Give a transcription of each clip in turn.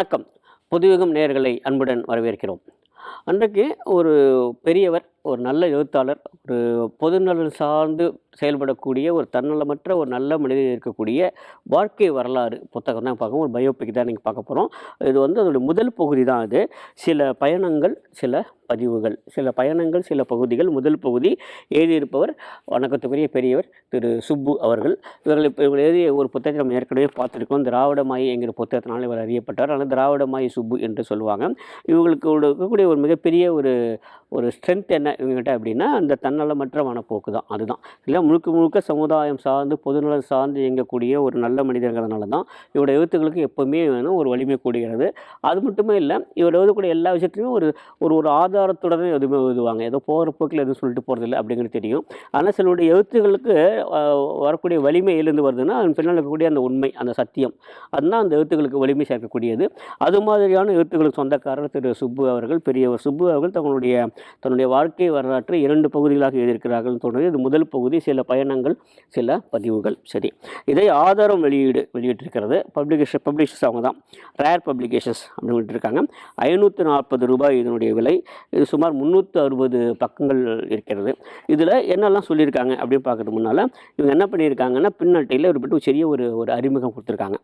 வணக்கம். புதுயுகம் நேர்களை அன்புடன் வரவேற்கிறோம். அன்றைக்கு ஒரு பெரியவர் ஒரு நல்ல எழுத்தாளர் ஒரு பொதுநலன் சார்ந்து செயல்படக்கூடிய ஒரு தன்னலமற்ற ஒரு நல்ல மனிதன் இருக்கக்கூடிய வாழ்க்கை வரலாறு புத்தகம் தான் பார்க்க ஒரு பயோபிக் தான் நீங்கள் பார்க்க போகிறோம் இது வந்து அதோட முதல் பகுதி தான் இது சில பயணங்கள் சில பதிவுகள். சில பயணங்கள் சில பகுதிகள். முதல் பகுதி எழுதியிருப்பவர் வணக்கத்துக்குரிய பெரியவர் திரு சுப்பு அவர்கள். இவர்கள் இப்போ இவர்கள் எழுதிய ஒரு புத்தகத்தை நம்ம ஏற்கனவே பார்த்துருக்கோம். திராவிடமாயி என்கிற புத்தகத்தினால் இவர் அறியப்பட்டார். ஆனால் திராவிடமாயி சுப்பு என்று சொல்லுவாங்க. இவங்களுக்கு இருக்கக்கூடிய ஒரு மிகப்பெரிய ஒரு ஒரு ஸ்ட்ரென்த் என்ன இவங்ககிட்ட அப்படின்னா அந்த தன்னலமற்ற மனப்போக்கு தான். அதுதான். இல்லை முழுக்க முழுக்க சமுதாயம் சார்ந்து பொதுநலம் சார்ந்து இயங்கக்கூடிய ஒரு நல்ல மனிதர்கிறதுனால தான் இவரோட எழுத்துக்களுக்கு எப்போவுமே வேணும் ஒரு வலிமை கூடுகிறது. அது மட்டுமே இல்லை இவர் எழுதக்கூடிய எல்லா விஷயத்துலையும் ஒரு ஒரு ஒரு ஆதாரத்துடனே எதுவுமே எழுதுவாங்க. ஏதோ போகிற போக்கில் எதுவும் சொல்லிட்டு போகிறதில்ல அப்படிங்கிறது தெரியும். ஆனால் சிலருடைய எழுத்துக்களுக்கு வரக்கூடிய வலிமை எழுந்து வருதுன்னா அதன் பின்னால் இருக்கக்கூடிய அந்த உண்மை அந்த சத்தியம். அதுதான் அந்த எழுத்துக்களுக்கு வலிமை சேர்க்கக்கூடியது. அது மாதிரியான எழுத்துக்களுக்கு சொந்தக்காரர் திரு சுப்பு அவர்கள் பெரியவர் சுப்பு அவர்கள் தங்களுடைய தன்னுடைய வாழ்க்கை வரலாற்றை இரண்டு பகுதிகளாக எழுதியிருக்கிறார்கள் தோன்றது. இது முதல் பகுதி சில பயணங்கள் சில பதிவுகள். சரி. இதை ஆதாரம் வெளியீடு வெளியிட்டிருக்கிறது. பப்ளிகேஷன் பப்ளிஷர்ஸ் அவங்க தான். ரேர் பப்ளிகேஷன்ஸ் அப்படின்னு இருக்காங்க ஐநூற்றி நாற்பது ரூபாய் இதனுடைய விலை. இது சுமார் முந்நூற்றி அறுபது பக்கங்கள் இருக்கிறது. இதில் என்னெல்லாம் சொல்லியிருக்காங்க அப்படின்னு பார்க்கறது முன்னால் இவங்க என்ன பண்ணியிருக்காங்கன்னா பின்னட்டையில் ஒரு பெற்று சிறிய ஒரு ஒரு அறிமுகம் கொடுத்துருக்காங்க.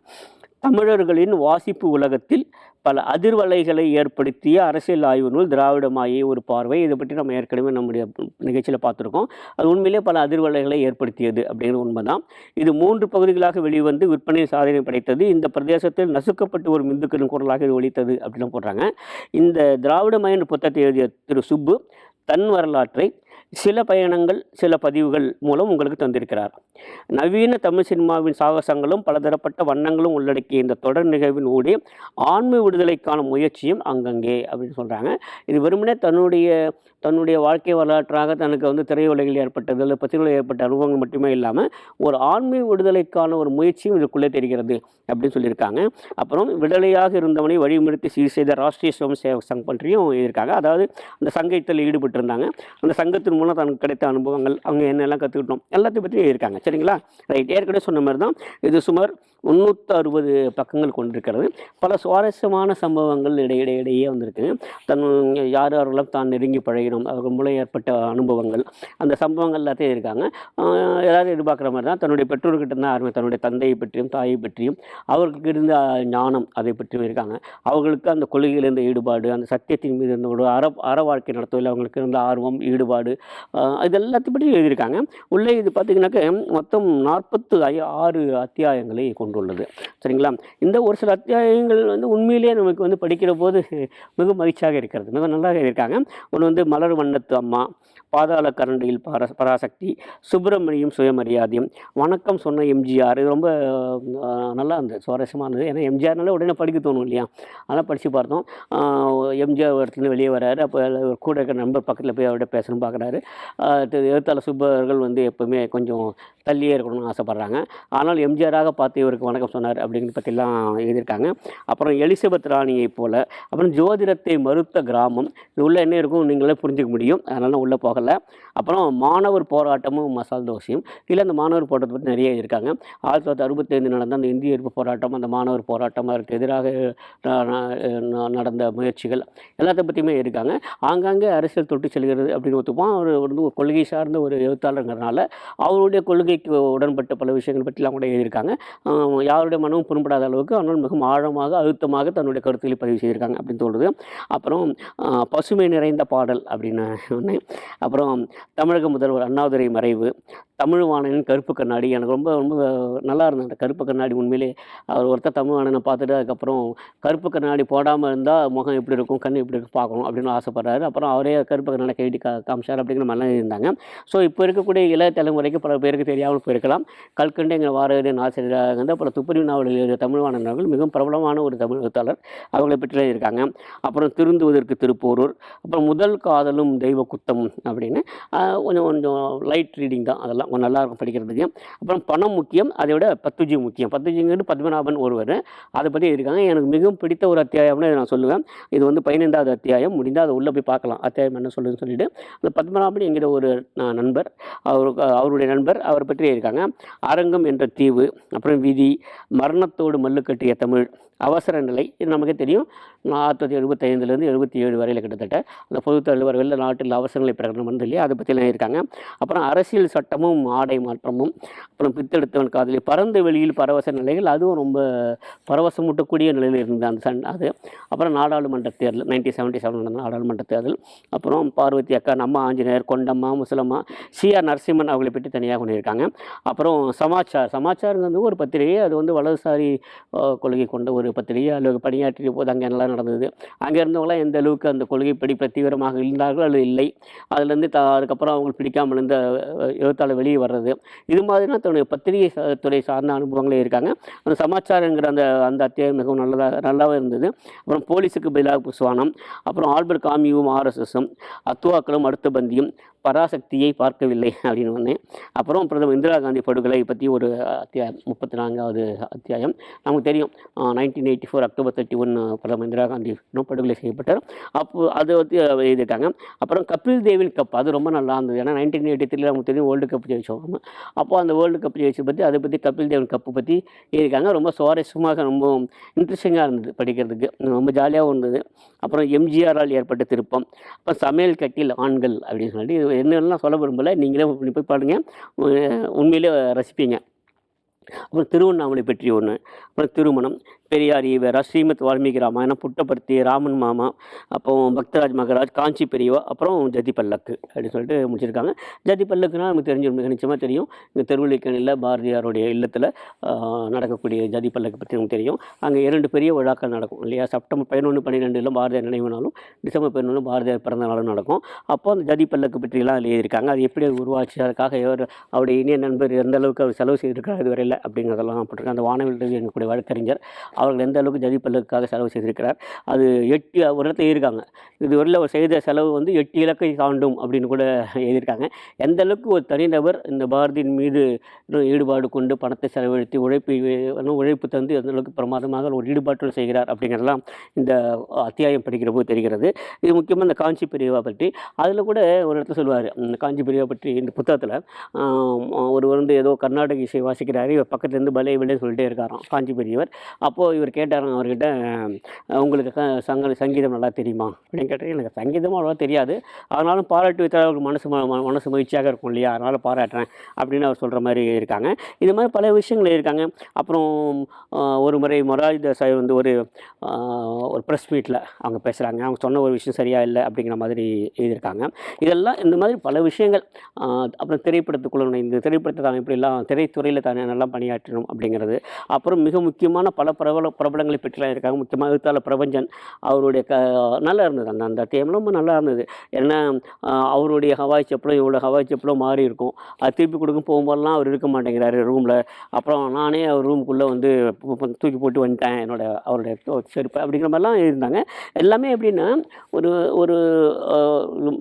தமிழர்களின் வாசிப்பு உலகத்தில் பல அதிர்வலைகளை ஏற்படுத்திய அரசியல் ஆய்வு நூல் திராவிடமாயே ஒரு பார்வை. இதை பற்றி நம்ம ஏற்கனவே நம்முடைய நிகழ்ச்சியில் பார்த்துருக்கோம். அது உண்மையிலே பல அதிர்வலைகளை ஏற்படுத்தியது அப்படிங்கிற உண்மைதான். இது மூன்று பகுதிகளாக வெளிவந்து விற்பனை சாதனை படைத்தது. இந்த பிரதேசத்தில் நசுக்கப்பட்டு ஒரு மிந்துக்களின் குரலாக இது ஒழித்தது அப்படின்னு போடுறாங்க. இந்த திராவிடமயன் புத்தகத்தை எழுதிய திரு சுப்பு தன் வரலாற்றை சில பயணங்கள் சில பதிவுகள் மூலம் உங்களுக்கு தந்திருக்கிறார். நவீன தமிழ் சினிமாவின் சாகசங்களும் பலதரப்பட்ட வண்ணங்களும் உள்ளடக்கிய இந்த தொடர் நிகழ்வின் ஊடே ஆண்மை விடுதலைக்கான முயற்சியும் அங்கங்கே அப்படின்னு சொல்கிறாங்க இது வெறுமனே தன்னுடைய தன்னுடைய வாழ்க்கை வரலாற்றாக தனக்கு வந்து திரையுலகில் ஏற்பட்டது இல்லை பத்திரிகையில் ஏற்பட்ட அனுபவங்கள் மட்டுமே இல்லாமல் ஒரு ஆன்மீக விடுதலைக்கான ஒரு முயற்சியும் இதுக்குள்ளே தெரிகிறது அப்படின்னு சொல்லியிருக்காங்க. அப்புறம் விடுதலையாக இருந்தவனை வழிமுறைத்து சீர் செய்த ராஷ்டிரிய சுவம் சேவக் சங்கம் பற்றியும் இருக்காங்க அதாவது அந்த சங்கத்தில் ஈடுபட்டிருந்தாங்க. அந்த சங்கத்தின் மூலம் தனக்கு கிடைத்த அனுபவங்கள் அவங்க என்னெல்லாம் கற்றுக்கிட்டோம் எல்லாத்தையும் பற்றி எழுதியிருக்காங்க. சரிங்களா? ரைட் ஏற்கனவே சொன்ன மாதிரி தான் இது சுமார் முந்நூற்றி அறுபது பக்கங்கள் கொண்டிருக்கிறது. பல சுவாரஸ்யமான சம்பவங்கள் இடையிடையே இடையே வந்திருக்கு. தன் யார் யாரெல்லாம் தான் நெருங்கி பழகினோம் அவர்கள் மூலம் ஏற்பட்ட அனுபவங்கள் அந்த சம்பவங்கள் எல்லாத்தையும் இருக்காங்க ஏதாவது எதிர்பார்க்குற மாதிரி தான் தன்னுடைய பெற்றோர்கிட்ட தான் ஆரம்பி தன்னுடைய தந்தையை பற்றியும் தாயை பற்றியும் அவர்களுக்கு இருந்த ஞானம் அதை பற்றியும் இருக்காங்க. அவர்களுக்கு அந்த கொள்கையில் இருந்த ஈடுபாடு அந்த சத்தியத்தின் மீது இருந்த ஒரு அற அற வாழ்க்கை நடத்துவதில் அவங்களுக்கு இருந்த ஆர்வம் ஈடுபாடு இது எல்லாத்தையும் பற்றி எழுதியிருக்காங்க. உள்ளே இது பார்த்திங்கனாக்க மொத்தம் நாற்பத்து ஆறு அத்தியாயங்களை கொண்டுள்ளது. சரிங்களா? இந்த ஒரு சில அத்தியாயங்கள் வந்து உண்மையிலேயே நமக்கு வந்து படிக்கிற போது மிக மகிழ்ச்சியாக இருக்கிறது. மிக நல்லா இருக்காங்க. ஒன்று வந்து மலர் வண்ணத்து அம்மா பாதாள கரண்டியில் பர பராசக்தி சுப்பிரமணியம் சுயமரியாதையும் வணக்கம் சொன்ன எம்ஜிஆர். இது ரொம்ப நல்லா இருந்தது சுவாரஸ்யமானது. ஏன்னா எம்ஜிஆர்னால உடனே படிக்க தோணும் இல்லையா? அதெல்லாம் படித்து பார்த்தோம். எம்ஜிஆர் இடத்துல வெளியே வராரு. அப்போ கூட இருக்கிற நண்பர் பக்கத்தில் போய் அவர்கிட்ட பேசணும்னு பார்க்குறாரு. எழுத்தாளர் சுப்பு அவர்கள் வந்து எப்போவுமே கொஞ்சம் தள்ளியே இருக்கணும்னு ஆசைப்பட்றாங்க. ஆனால் எம்ஜிஆராக பார்த்து இவருக்கு வணக்கம் சொன்னார் அப்படிங்கிறத பற்றிலாம் எழுதியிருக்காங்க. அப்புறம் எலிசபெத் ராணியை போல் அப்புறம் ஜோதிடத்தை மறுத்த கிராமம் இது உள்ள என்ன இருக்கும் நீங்களே புரிஞ்சுக்க முடியும். அதனால உள்ளே போகலை. அப்புறம் மாணவர் போராட்டமும் மசால் தோசையும். இல்லை அந்த மாணவர் போராட்டத்தை பற்றி நிறைய இருக்காங்க ஆயிரத்தி தொள்ளாயிரத்தி அறுபத்தைந்து நடந்த அந்த இந்திய எதிர்ப்பு போராட்டம் அந்த மாணவர் போராட்டம் அதற்கு எதிராக நடந்த முயற்சிகள் எல்லாத்த பற்றியுமே இருக்காங்க ஆங்காங்கே அரசியல் தொட்டு செல்கிறது அப்படின்னு ஒத்துப்போம். அவர் வந்து ஒரு கொள்கை சார்ந்த ஒரு எழுத்தாளருங்கிறனால அவருடைய கொள்கைக்கு உடன்பட்ட பல விஷயங்கள் பற்றிலாம் கூட எழுதியிருக்காங்க. யாருடைய மனமும் புண்படாத அளவுக்கு ஆனால் மிகவும் ஆழமாக அழுத்தமாக தன்னுடைய கருத்துக்களை பதிவு செய்திருக்காங்க அப்படின்னு சொல்கிறது அப்புறம் பசுமை நிறைந்த பாடல் அப்படின்னு ஒன்று அப்புறம் தமிழக முதல்வர் அண்ணாதுரை மறைவு தமிழ்வாணனின் கருப்பு கண்ணாடி. எனக்கு ரொம்ப ரொம்ப நல்லா இருந்தது அந்த கருப்பு கண்ணாடி உண்மையிலே. அவர் ஒருத்தர் தமிழ்வாணனை பார்த்துட்டு அதுக்கப்புறம் கருப்பு கண்ணாடி போடாமல் இருந்தால் முகம் எப்படி இருக்கும் கண் எப்படி இருக்கும் பார்க்கணும் அப்படின்னு ஆசைப்படுறாரு. அப்புறம் அவரே கருப்பு கண்ணாடி கைட்டி கா காமிச்சார் அப்படிங்கிற மாதிரிலாம் இருந்தாங்க. ஸோ இப்போ இருக்கக்கூடிய இளைய தலைமுறைக்கு பல பேருக்கு தெரியாமல் போயிருக்கலாம். கல்கண்டு எங்கள் ஆசிரியராக இருந்தால் அப்புறம் துப்பறி நாவலில் எழுதிய தமிழ்வாணன் அவர்கள் மிகவும் பிரபலமான ஒரு தமிழ் எழுத்தாளர். அவங்களை பற்றி இருக்காங்க. அப்புறம் திருந்துவதற்கு திருப்போரூர் அப்புறம் முதல் காதலும் தெய்வ குத்தம் அப்படின்னு. கொஞ்சம் கொஞ்சம் லைட் ரீடிங் தான் அதெல்லாம். கொஞ்சம் நல்லா இருக்கும் படிக்கிறதுக்கு. அப்புறம் பணம் முக்கியம் அதை விட பத்துஜி முக்கியம். பத்துஜிங்கிறது பத்மநாபன் ஒருவர். அதை பற்றி இருக்காங்க எனக்கு மிகவும் பிடித்த ஒரு அத்தியாயம்னு நான் சொல்லுவேன். இது வந்து பதினைந்தாவது அத்தியாயம். முடிந்தால் அதை உள்ளே போய் பார்க்கலாம். அத்தியாயம் என்ன சொல்லுதுன்னு சொல்லிட்டு. அந்த பத்மநாபன் என்கிற ஒரு நண்பர் அவரு அவருடைய நண்பர் அவர் பற்றி இருக்காங்க அரங்கம் என்ற தீவு அப்புறம் விதி மரணத்தோடு மல்லுக்கட்டிய தமிழ். அவசர நிலை இது நமக்கு தெரியும். ஆயிரத்தி தொள்ளாயிரத்தி எழுபத்தைந்துலேருந்து எழுபத்தி ஏழு வரையில் கிட்டத்தட்ட அந்த பொது தேர்தல் வரையில் நாட்டில் அவசர நிலை பிரகடனம் வந்து இல்லையா அதை பற்றிலாம் இருக்காங்க அப்புறம் அரசியல் சட்டமும் ஆடை மாற்றமும் அப்புறம் பித்தெடுத்தவன் காதலி பறந்த வெளியில் பரவச நிலைகள் அதுவும் ரொம்ப பரவசமூட்டக்கூடிய நிலையில் இருந்தது அந்த சன் அது. அப்புறம் நாடாளுமன்ற தேர்தல் நைன்டீன் செவன்ட்டி செவன் நடந்த நாடாளுமன்ற தேர்தல். அப்புறம் பார்வதி அக்கா நம்ம ஆஞ்சநேயர் கொண்டம்மா முசலம்மா சிஆர் நரசிம்மன் அவங்களை பற்றி தனியாக பண்ணியிருக்காங்க. அப்புறம் சமாச்சார் சமாச்சாரங்கிறது ஒரு பத்திரிகை அது வந்து வலதுசாரி கொள்கை கொண்ட ஒரு பத்திரிகை அல்லது பணியாற்றிய போது அங்கே நல்லா நடந்தது. அங்கே இருந்தவங்களாம் எந்த அளவுக்கு அந்த கொள்கைப்படி தீவிரமாக இருந்தார்கள் அல்லது இல்லை அதுலேருந்து த அதுக்கப்புறம் அவங்களுக்கு பிடிக்காமல் இருந்த எழுத்தாளர் வெளியே வர்றது. இது மாதிரிலாம் தன்னுடைய பத்திரிகை துறை சார்ந்த அனுபவங்களே இருக்காங்க. அந்த சமாச்சாரங்கிற அந்த அந்த அத்தியாயம் மிகவும் நல்லதாக நல்லாவே இருந்தது. அப்புறம் போலீஸுக்கு பதிலாக புஸ்வானம் அப்புறம் ஆல்பர்ட் காமியும் ஆர்எஸ்எஸும் அத்துவாக்களும் அடுத்த பந்தியும் பராசக்தியை பார்க்கவில்லை அப்படின்னு ஒன்று அப்புறம் பிரதமர் இந்திரா காந்தி படுகொலை பற்றி ஒரு அத்தியாயம் முப்பத்தி நான்காவது அத்தியாயம். நமக்கு தெரியும். Nineteen eighty four October thirty one பிரதமர் இந்திரா காந்தி இன்னும் படுகொலை செய்யப்பட்டார். அப்போ அதை வந்து எழுதியிருக்காங்க. அப்புறம் கபில் தேவின் கப் அது ரொம்ப நல்லா இருந்தது. ஏன்னா நைன்டீன் எயிட்டி த்ரீல நமக்கு தெரியும் வேர்ல்டு கப் ஜெயிச்சோம் அப்போ அந்த வேர்ல்டு கப் ஜெயிச்சு பற்றி அதை பற்றி கபில் தேவன் கப்பு பற்றி எழுதியிருக்காங்க. ரொம்ப சுவாரஸ்யமாக ரொம்ப இன்ட்ரெஸ்டிங்காக இருந்தது படிக்கிறதுக்கு. ரொம்ப ஜாலியாகவும் இருந்தது. அப்புறம் எம்ஜிஆரால் ஏற்பட்ட திருப்பம். அப்புறம் சமையல் கட்டில் ஆண்கள் அப்படின்னு சொல்லிட்டு இது என்னெல்லாம் சொல்ல விரும்பல. நீங்களே போய் பாருங்க. உண்மையிலே ரசிப்பீங்க. அப்புறம் திருவண்ணாமலை பற்றி ஒன்று அப்புறம் திருமணம். பெரியார் இவர் ஸ்ரீமத் வால்மீகி ராமாயணம் புட்டபர்த்தி ராமன் மாமா அப்போ பக்தராஜ் மகராஜ் காஞ்சி பெரியவா அப்புறம் ஜதி பல்லக்கு அப்படின்னு சொல்லிட்டு முடிச்சிருக்காங்க. ஜதி பல்லக்குனால் நமக்கு தெரிஞ்ச மிக நிச்சயமாக தெரியும். இந்த திருவள்ளிக்கணியில் பாரதியாருடைய இல்லத்தில் நடக்கக்கூடிய ஜதி பல்லக்கு பற்றி நமக்கு தெரியும். அங்கே இரண்டு பெரிய விழாக்கள் நடக்கும் இல்லையா? செப்டம்பர் பதினொன்று பன்னிரெண்டில் பாரதியார் நினைவு நாளும் டிசம்பர் பதினொன்று பாரதியார் பிறந்த நாளும் நடக்கும். அப்போ அந்த ஜதி பல்லக்கு பற்றிலாம் அதில் எழுதியிருக்காங்க அது எப்படி உருவாச்சு? அதுக்காக எவர் அவருடைய இனிய நண்பர் எந்த அளவுக்கு அவர் செலவு செய்திருக்காரு இதுவரையில் அப்படிங்கிறதெல்லாம் போட்டிருக்காங்க. அந்த வானவில் எங்களுடைய வழக்கறிஞர். அவர்கள் எந்த அளவுக்கு ஜதி செலவு செய்திருக்கிறார். அது எட்டு ஒரு இடத்துல இருக்காங்க. இதுவரையில் அவர் செய்த செலவு வந்து எட்டு இலக்கை தாண்டும் அப்படின்னு கூட எழுதியிருக்காங்க. எந்த அளவுக்கு ஒரு தனிநபர் இந்த பாரதியின் மீது ஈடுபாடு கொண்டு பணத்தை செலவழித்து உழைப்பு உழைப்பு தந்து எந்த அளவுக்கு பிரமாதமாக ஒரு ஈடுபாட்டோடு செய்கிறார் அப்படிங்கிறதெல்லாம் இந்த அத்தியாயம் படிக்கிற போது தெரிகிறது. இது முக்கியமாக இந்த காஞ்சி பிரிவா பற்றி. அதில் கூட ஒரு இடத்துல சொல்லுவார் இந்த காஞ்சி பிரிவா பற்றி இந்த புத்தகத்தில் ஒருவர் வந்து ஏதோ கர்நாடக இசை வாசிக்கிறாரு பக்கத்துலேருந்து பலே விலே சொல்லிட்டே இருக்காராம் காஞ்சி பெரியவர். அப்போது இவர் கேட்டாராம் அவர்கிட்ட உங்களுக்கு சங்க சங்கீதம் நல்லா தெரியுமா? அப்படின்னு கேட்டால் எனக்கு சங்கீதமும் அவ்வளோ தெரியாது. ஆனாலும் பாராட்டு வைத்தால் அவருக்கு மனசு மனசு மகிழ்ச்சியாக இருக்கும் இல்லையா? அதனால் பாராட்டுறேன் அப்படின்னு அவர் சொல்கிற மாதிரி இருக்காங்க. இது மாதிரி பல விஷயங்கள் இருக்காங்க. அப்புறம் ஒரு முறை மொராஜி தேசாய் வந்து ஒரு ஒரு ப்ரெஸ் மீட்டில் அவங்க பேசுகிறாங்க அவங்க சொன்ன ஒரு விஷயம் சரியாக இல்லை அப்படிங்கிற மாதிரி எழுதியிருக்காங்க. இதெல்லாம் இந்த மாதிரி பல விஷயங்கள் அப்புறம் திரைப்படத்துக்குள்ள இந்த திரைப்படத்தை தான் எப்படிலாம் திரைத்துறையில் தானே நல்லா பணியாற்றணும் அப்படிங்கிறது. அப்புறம் மிக முக்கியமான பல பிரபல பிரபலங்களை பெற்றுலாம் இருக்காங்க. முக்கியமாக எழுத்தாளர் பிரபஞ்சன் அவருடைய க நல்லா இருந்தது. அந்த அந்த தேம் ரொம்ப நல்லா இருந்தது. ஏன்னா அவருடைய ஹவாய் செப்பலும் இவ்வளோ ஹவாய் செப்பலும் மாறி இருக்கும். அது திருப்பி கொடுக்க போகும்போதெல்லாம் அவர் இருக்க மாட்டேங்கிறாரு ரூமில் அப்புறம் நானே அவர் ரூமுக்குள்ளே வந்து தூக்கி போட்டு வந்துட்டேன். என்னோட அவருடைய செருப்பு அப்படிங்கிற மாதிரிலாம் இருந்தாங்க. எல்லாமே எப்படின்னா ஒரு ஒரு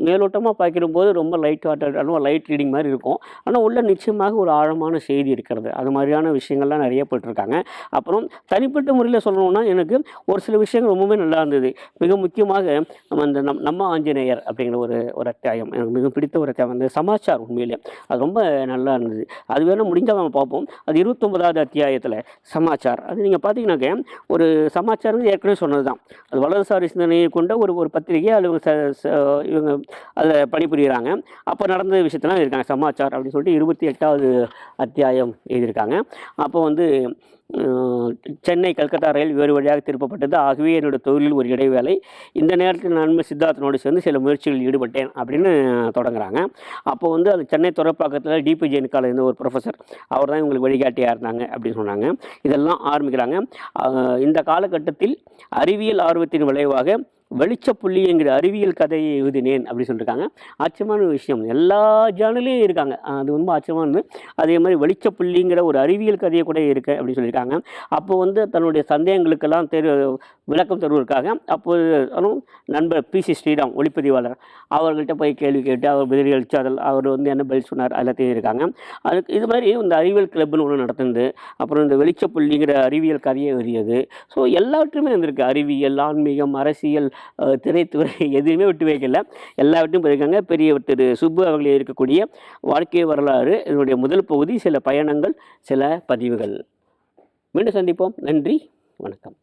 மேலோட்டமாக பார்க்கிடும்போது ரொம்ப லைட் ஹார்ட்டடான லைட் ரீடிங் மாதிரி இருக்கும். ஆனால் உள்ள நிச்சயமாக ஒரு ஆழமான செய்தி இருக்கிறது. அது மாதிரியான விஷயங்கள்லாம் நிறைய போட்டிருக்காங்க. அப்புறம் தனிப்பட்ட முறையில் சொல்லணும்னா எனக்கு ஒரு சில விஷயங்கள் ரொம்பவே நல்லா இருந்தது. மிக முக்கியமாக நம்ம அந்த நம் நம்ம ஆஞ்சநேயர் அப்படிங்கிற ஒரு ஒரு அத்தியாயம். எனக்கு மிக பிடித்த ஒரு அத்தியாயம். அந்த சமாச்சார் உண்மையிலே. அது ரொம்ப நல்லா இருந்தது. அது வேணால் முடிஞ்சால் நம்ம பார்ப்போம். அது இருபத்தொன்பதாவது அத்தியாயத்தில் சமாச்சார். அது நீங்கள் பார்த்தீங்கன்னாக்க ஒரு சமாச்சாரம் ஏற்கனவே சொன்னது தான் அது வலதுசாரி சிந்தனையை கொண்ட ஒரு ஒரு பத்திரிகை அது இவங்க ச- ச- இவங்க அதில் பணிபுரிகிறாங்க அப்போ நடந்த விஷயத்தெல்லாம் இருக்காங்க சமாச்சார் அப்படின்னு சொல்லிட்டு இருபத்தி எட்டாவது அத்தியாயம் எழுதியிருக்காங்க. அப்போ வந்து சென்னை கல்கத்தா ரயில் வேறு வழியாக திருப்பப்பட்டது. ஆகவே என்னோட தொழிலில் ஒரு இடைவேளை இந்த நேரத்தில் நான் சித்தார்த்தனோடு சேர்ந்து சில முயற்சிகளில் ஈடுபட்டேன் அப்படின்னு தொடங்குறாங்க. அப்போ வந்து அது சென்னை துறைப்பாக்கத்தில் டிபி ஜெயின் காலேஜ் இருந்த ஒரு ப்ரொஃபஸர் அவர் தான் இவங்களுக்கு வழிகாட்டியாக இருந்தாங்க அப்படின்னு சொன்னாங்க. இதெல்லாம் ஆரம்பிக்கிறாங்க. இந்த காலகட்டத்தில் அறிவியல் ஆர்வத்தின் விளைவாக வெளிச்சப்புள்ளி என்கிற அறிவியல் கதையை எழுதினேன் அப்படின்னு சொல்லியிருக்காங்க ஆச்சரியமான விஷயம். எல்லா ஜேர்னலையும் இருக்காங்க. அது ரொம்ப ஆச்சரியமானது அதே மாதிரி வெளிச்சப்புள்ளிங்கிற ஒரு அறிவியல் கதையை கூட இருக்கு அப்படின்னு சொல்லியிருக்காங்க அப்போ வந்து தன்னுடைய சந்தேகங்களுக்கெல்லாம் தெரு விளக்கம் தருவதற்காக அப்போது நண்பர் பி சி ஸ்ரீராம் ஒளிப்பதிவாளர் அவர்கள்ட்ட போய் கேள்வி கேட்டு அவர் பதில் அளித்து அவர் வந்து என்ன பதில் சொன்னார்? எல்லாத்தையும் இருக்காங்க. அதுக்கு இது மாதிரி இந்த அறிவியல் கிளப்னு ஒன்று நடத்துனது. அப்புறம் இந்த வெளிச்சப்புள்ளிங்கிற அறிவியல் கதையை எழுதியது. ஸோ எல்லாவற்றுமே இருந்திருக்கு. அறிவியல் ஆன்மீகம் அரசியல் திரைத்துறை எதுவுமே விட்டு வைக்கல. எல்லாவற்றையும் போயிருக்காங்க பெரிய திரு சுப்பு அவர்கள் இருக்கக்கூடிய வாழ்க்கை வரலாறு இதனுடைய முதல் பகுதி சில பயணங்கள் சில பதிவுகள். மீண்டும் சந்திப்போம். நன்றி. வணக்கம்.